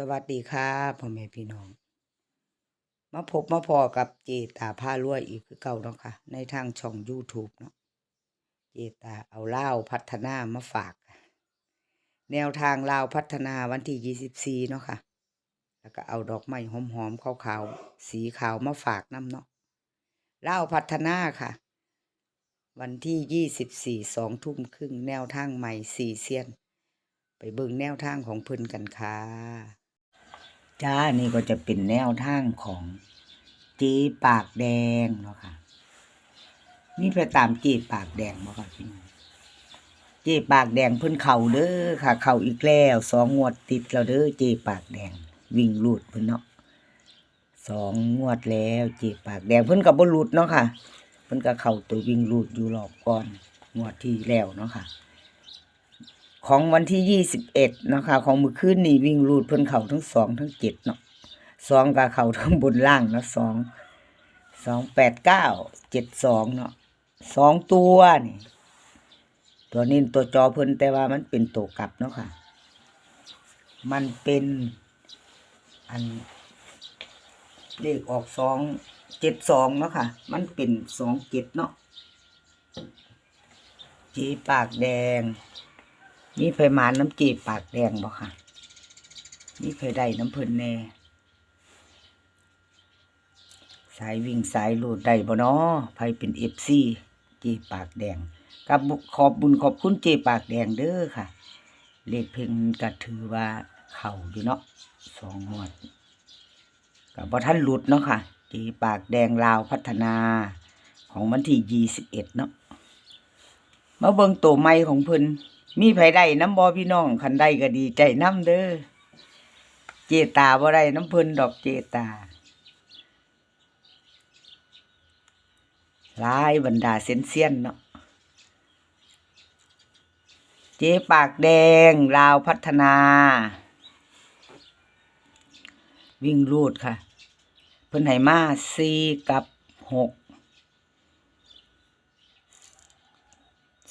สวัสดีค่ะพ่อแม่พี่น้อง มาพบมาพอกับเจตาผ้ารวอีกคือเก่าเนาะค่ะ ในทางช่อง YouTube เนาะเจตาเอาเล่าพัฒนามาฝาก แนวทางลาวพัฒนาวันที่24เนาะค่ะ แล้วก็เอาดอกไม้หอมๆขาวๆสีขาวมาฝากน้ำเนาะเลาพัฒนาค่ะ วันที่24 2ทุ่มครึ่งแนวทางใหม่สี่เซียนไปเบิ่งแนวทางของเพิ่นกันค่ะ จ้านี่ก็จะเป็นแนวทางของจีปากแดงเนาะค่ะนี่ไปตามจีปากแดงบ่ค่ะพี่น้องจีปากแดงเพิ่นเข่าเด้อค่ะ เข่าอีกแล้วสองงวดติดแล้วเด้อจีปากแดง วิ่งหลูดเพิ่นเนาะสองงวดแล้วจีปากแดงเพิ่นก็บ่หลุดเนาะค่ะเพิ่นก็เข้าตัววิ่งหลูดอยู่รอบก่อนงวดที่แล้วเนาะค่ะ ของวันที่ยี่สิบเอ็ดนะคะ ของมือคืนนี่วิ่งรูดเพิ่นเข่าทั้งสองทั้งเจ็ดเนาะสองกับเข่าทั้งบนล่างเนาะสองสองแปดเก้าเจ็ดสองเนาะสองตัวนี่ตัวนี้ตัวจอเพิ่นแต่ว่ามันเป็นตัวกลับเนาะค่ะ มันเป็นอันเลขออกสองเจ็ดสองเนาะค่ะ มันเป็นสองเจ็ดเนาะจีปากแดง นี่ไผหมานน้ำจีบปากแดงบ่ค่ะนี่ไผได้น้ำเพิ่นแน่ สายวิ่งสายลูดได้บ่น้อไผเป็นเอฟซีจีปากแดง กับขอบบุญขอบคุณจีปากแดงเด้อค่ะ เลขเพ่งก็ถือว่าเข่าอยู่เนาะสองงวดกับบ่ท่านหลุดเนาะค่ะจีปากแดงลาวพัฒนาของวันที่ยี่สิบเอ็ดเนาะมาเบิ่งตัวใหม่ของเพิ่น มีไผได้น้ำบ่พี่น้องคันได้ก็ดีใจน้ำเด้อเจตาบ่ได้น้ำเพิ่นดอกเจตาลายบรรดาเซยนเซียนเนาะเจปากแดงลาวพัฒนา วิ่งรูดค่ะ เพิ่นให้มาสี่กับหก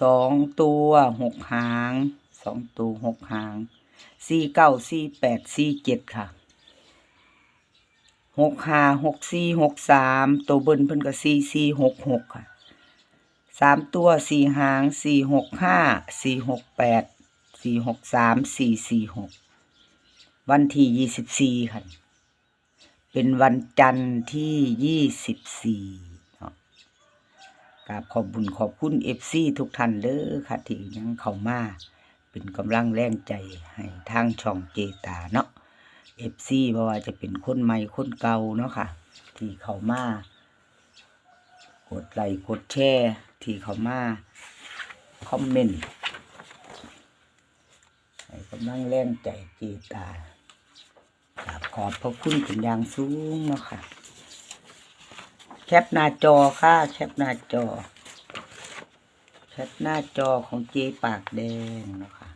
สองตัวหกหางสองตัวหกหางสี่เก้าสี่แปดสี่เจ็ดค่ะหกห้าหกสี่หกสามตัวเบิ้ลเพิ่นก็สี่สี่หกหกค่ะสามตัวสี่หางสี่หกห้าสี่หกแปดสี่หกสามสี่สี่หกวันที่ยี่สิบสี่ค่ะ เป็นวันจันทร์ที่ยี่สิบสี่ กราบขอบบุญขอบคุณเอฟซีทุกท่านเด้อค่ะที่ยังเข้ามาเป็นกำลังแรงใจให้ทางช่องเจตาเนาะเอฟซีเพราะว่าจะเป็นคนใหม่คนเก่าเนาะค่ะ ที่เข้ามากดไลค์กดแชร์ที่เข้ามาคอมเมนต์ให้กำลังแรงใจเจตาขอบพระคุณเป็นอย่างสูงเนาะค่ะ แคปหน้าจอค่ะ แคปหน้าจอ แคปหน้าจอของเจปากแดงนะคะ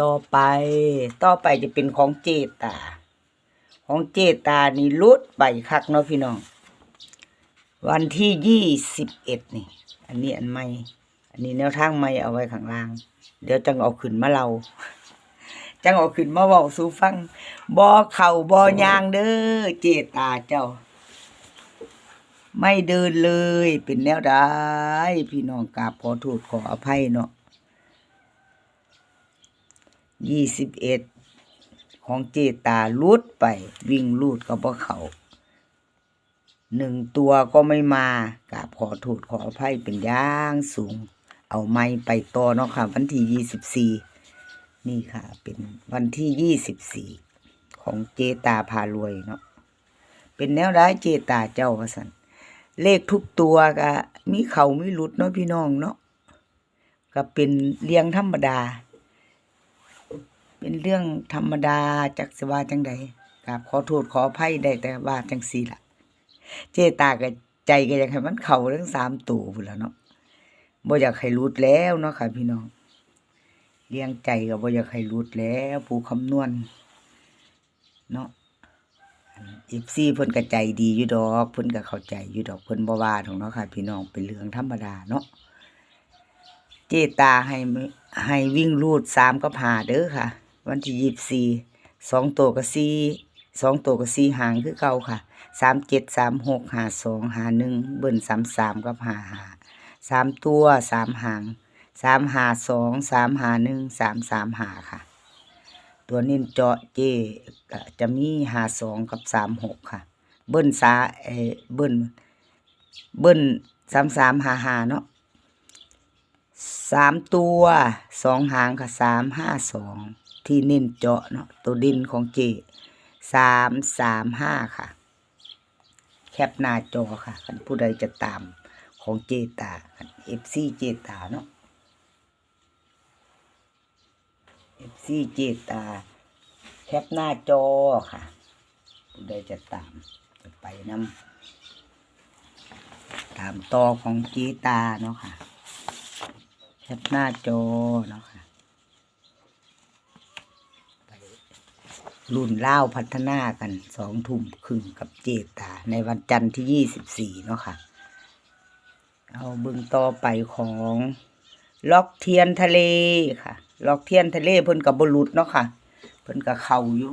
ต่อไป ต่อไปจะเป็นของเจตา ของเจตานี่ลุดใบคักเนาะพี่น้อง วันที่ยี่สิบเอ็ดนี่ อันนี้อันใหม่ อันนี้แนวทางใหม่เอาไว้ข้างล่าง เดี๋ยวจังเอาขึ้นมาเรา จังเอาขึ้นมาเว้าสู่ฟังบ่เข่าบ่ยางเด้อเจตาเจ้า ไม่เดินเลยเป็นแนวใดพี่น้องกราบขอโทษขออภัยเนาะยี่สิบเอ็ดของเจตาลุดไป วิ่งลูดก็บ่เขาหนึ่งตัวก็ไม่มากราบขอโทษขออภัยเป็นอย่างสูง เอาไม้ไปต่อเนาะค่ะ วันที่ยี่สิบสี่ นี่ค่ะ เป็นวันที่ยี่สิบสี่ของเจตาพารวยเนาะเป็นแนวร้ายเจตาเจ้าว่าสันเลขทุกตัวก็มีเขามีหลุดเนาะพี่น้องเนาะก็เป็นเรียงธรรมดา เป็นเรื่องธรรมดาจากสว่าจังใดกับขอโทษขออภัยได้แต่ว่าจังสี่ละเจตาก็ใจก็อยากให้มันเข่าทั้งสามตัวพุ่นแล้วเนาะบ่อยากให้หลุดแล้วเนาะค่ะพี่น้อง เลี้ยงใจก็บ่อยากให้หลุดแล้วผู้คำนวณเนาะอีฟซี่เพิ่นก็ใจดีอยู่ดอกเพิ่นก็เข้าใจอยู่ดอกเพิ่นบ่ว่าดอกเนาะค่ะ พี่น้องเป็นเรื่องธรรมดาเนาะเจตาให้ให้วิ่งรูดสามกับหาเด้อค่ะ วันที่ยี่สี่สองตัวกับสี่สองตัวกับสี่หางคือเก่าค่ะสามเจ็ดสามหกหาสองหาหนึ่งเบิ้ลสามสามกับหาหาสามตัวสามหาง สามหาสองสามหาหนึ่งสามสามหาค่ะ ตัวเน้นเจาะเจจะมีหาสองกับสามหกค่ะ เบิ้ลสาเออเบิ้ลเบิ้ลสามสามหาหาเนาะสามตัวสองหางค่ะสามห้าสองที่เน้นเจาะเนาะตัวดินของเจสามสามห้าค่ะ แคปหน้าจอค่ะคันผู้ใดจะตามของเจตาเอฟซีเจตาเนาะเอฟ ซีเจตา แคปหน้าจอค่ะผู้ใดจะตามจะไปน้ำตามต่อของเจตาเนาะค่ะ แคปหน้าจอเนาะค่ะไปรุ่นเล่าพัฒนากันสองทุ่มครึ่งกับเจตา ในวันจันทร์ที่ยี่สิบสี่เนาะค่ะ เอาเบึงต่อไปของ ล็อกเทียนทะเลค่ะ ล็อกเทียนทะเลเพิ่นกับบรุษเนาะค่ะ เพิ่นกับเข่าอยู่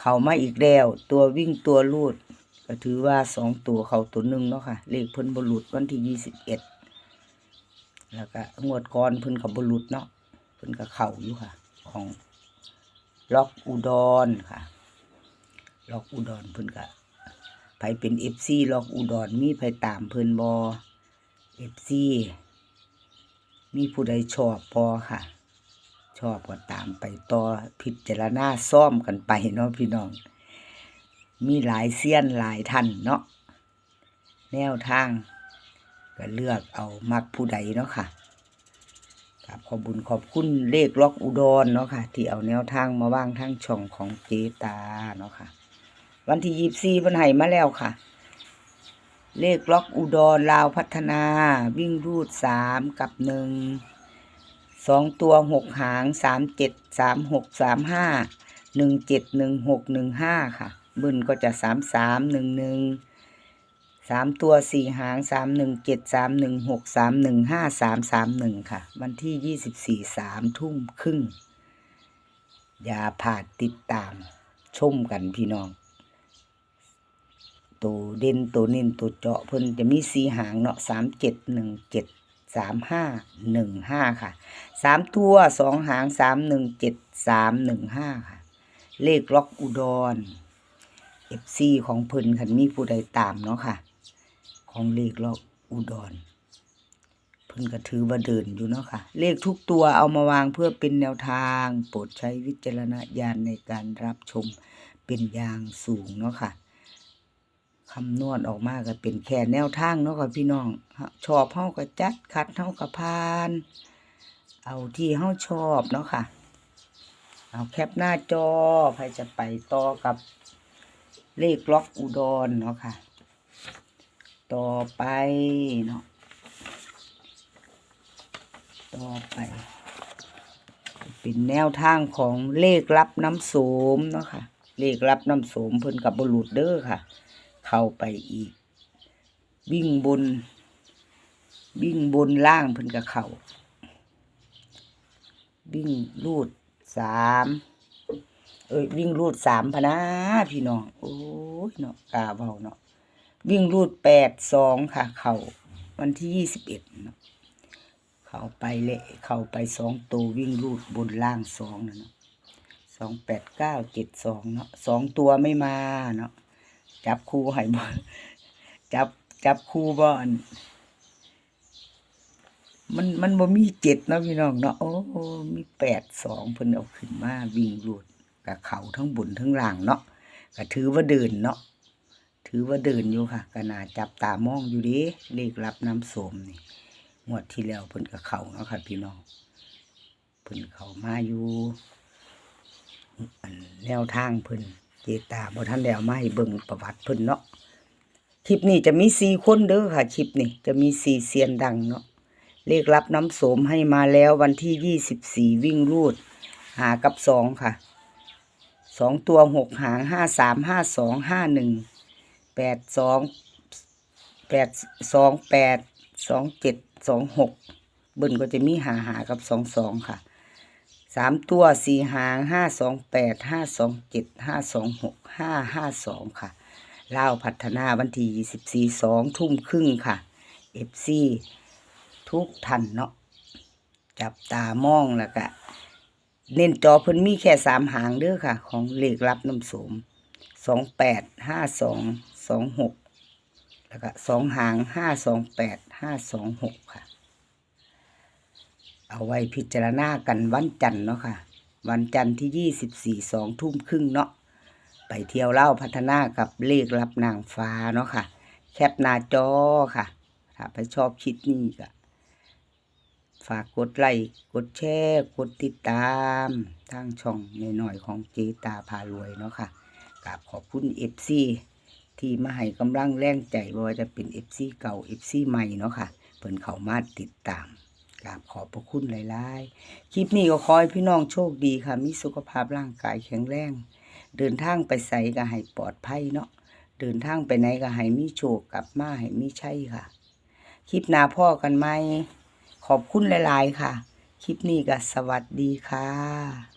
เข่ามาอีกแล้ว ตัววิ่งตัวลูด ก็ถือว่าสองตัวเข่าตัวหนึ่งเนาะค่ะ เลขเพิ่นบรุษวันที่ยี่สิบเอ็ดแล้วก็งวดก่อนเพิ่นกับบรุษเนาะ เพิ่นกับเข่าอยู่ค่ะ ของล็อกอุดรค่ะ ล็อกอุดรเพิ่นกับไผเป็นเอฟซีล็อกอุดรมีไผตามเพิ่นบอเอฟซี มีผู้ใดชอบพอค่ะ ชอบก็ตามไปต่อพิจารณาซ่อมกันไปเนาะพี่น้อง มีหลายเสี้ยนหลายท่านเนาะแนวทาง ก็เลือกเอามักผู้ใดเนาะค่ะกับขอบบุญขอบคุณเลขล็อกอุดรเนาะค่ะ ที่เอาแนวทางมาว่างทางช่องของเจตาเนาะค่ะ วันที่ยี่สี่วันไห้มาแล้วค่ะ เลขล็อกอุดรลาวพัฒนา วิ่งรูดสามกับหนึ่งสองตัวหกหางสามเจ็ดสามหกสามห้าหนึ่งเจ็ดหนึ่งหกหนึ่งห้าค่ะบึนก็จะสามสามหนึ่งหนึ่งสามตัวสี่หางสามหนึ่งเจ็ดสามหนึ่งหกสามหนึ่งห้าสามสามหนึ่งค่ะ วันที่ยี่สิบสี่สามทุ่มครึ่ง อย่าผ่าดติดตาม ชมกันพี่น้อง ตัวเด่นตัวน้นตัวเจาะเพิ่นจะมีสีหางเนาะสามเจ็ดหนึ่งเจ็ดสามห้าหนึ่งห้าค่ะสามตัวสองหางสามหนึ่งเจ็ดสามหนึ่งห้าค่ะ เลขล็อกอุดรเอฟซีของเพิ่นคันมีผู้ใดตามเนาะค่ะ ของเลขล็อกอุดรเพิ่นก็ถือว่าเดินอยู่เนาะค่ะ เลขทุกตัวเอามาวางเพื่อเป็นแนวทาง โปรดใช้วิจารณญาณในการรับชมเป็นอย่างสูงเนาะค่ะ คำนวณออกมาก็เป็นแค่แนวทางเนาะค่ะพี่น้องชอบเฮาก็จัดคัดเฮาก็พาน เอาที่เฮาชอบเนาะค่ะ เอาแคปหน้าจอใครจะไปต่อกับเลขล็อกอุดรเนาะค่ะ ต่อไปเนาะต่อไป เป็นแนวทางของเลขรับน้ำโสมเนาะค่ะ เลขรับน้ำโสมเพิ่นกับบรุษเด้อค่ะ เข้าไปอีก วิ่งบน วิ่งบนล่างเพิ่นกับเขาวิ่งรูดสามเอ้ยวิ่งรูดสามพนะพี่น้อง โอ้ยเนาะกาเบาเนาะวิ่งรูดแปดสองค่ะ เขาวันที่ยี่สิบเอ็ดเนาะเขาไปเลยเขาไปสองตัววิ่งรูดบนล่างสองนะเนาะสองแปดเก้าเจ็ดสองเนาะสองตัวไม่มาเนาะ จับคู่ให้บ่จับจับคู่บ่อันมันมันบ่มีเจ็ดเนาะพี่น้องเนาะโอ้มีแปดสองเพิ่นเอาขึ้นมาวิ่งรูดกับเขาทั้งบนทั้งล่างเนาะก็ถือว่าเดินเนาะถือว่าเดินอยู่ค่ะก็น่าจับตามองอยู่ดิเลขรับน้ำโสมนี่งวดที่แล้วเพิ่นกับเขาเนาะค่ะพี่น้องเพิ่นเขามาอยู่แนวทางเพิ่น เจตาบ่ท่านแล้วมาให้เบิ่งประวัติเพิ่นเนาะคลิปนี้จะมีสี่คนเด้อค่ะคลิปนี้จะมีสี่เซียนดังเนาะเลขรับน้ำโสมให้มาแล้ววันที่ยี่สิบสี่วิ่งรูด หากับสองค่ะสองตัวหกหางห้าสามห้าสองห้าหนึ่งแปดสองแปดสองแปดสองเจ็ดสองหกเบิ้ลก็จะมีหาหากับสองสองค่ะ สามตัวสี่หางห้าสองแปดห้าสองเจ็ดห้าสองหกห้าห้าสองค่ะเล่าพัฒนาวันที่ยี่สิบสี่สองทุ่มครึ่งค่ะเอฟซีทุกท่านเนาะจับตามองแล้วก็เน้นจอเพิ่นมีแค่สามหางเด้อค่ะ ของเลขรับน้ำสมสองแปดห้าสองสองหกแล้วก็สองหางห้าสองแปดห้าสองหกค่ะ เอาไว้พิจารณากันวันจันทร์เนาะค่ะ วันจันทร์ที่ยี่สิบสี่สองทุ่มครึ่งเนาะไปเที่ยวเล่าพัฒนากับเลขรับนางฟ้าเนาะค่ะ แคปหน้าจอค่ะ ถ้าไปชอบคลิดนี้ก็ฝากกดไลค์กดแชร์กดติดตามทางช่องนหน่อยของเจตาพารวยเนาะค่ะกราบขอบคุณเอฟซีที่มาให้กำลังแรงใจว่าจะเป็น FC เก่า FC ใหม่เนาะค่ะเพิ่นเขามาติดตาม กราบขอบพระคุณหลายๆ คลิปนี้ก็ขอให้พี่น้องโชคดีค่ะ มีสุขภาพร่างกายแข็งแรง เดินทางไปใส่ก็ให้ปลอดภัยเนาะ เดินทางไปไหนก็ให้มีโชคกลับมาให้มีชัยค่ะ คลิปหน้าพ่อกันไหม ขอบคุณหลาย ๆ ค่ะ คลิปนี้ก็สวัสดีค่ะ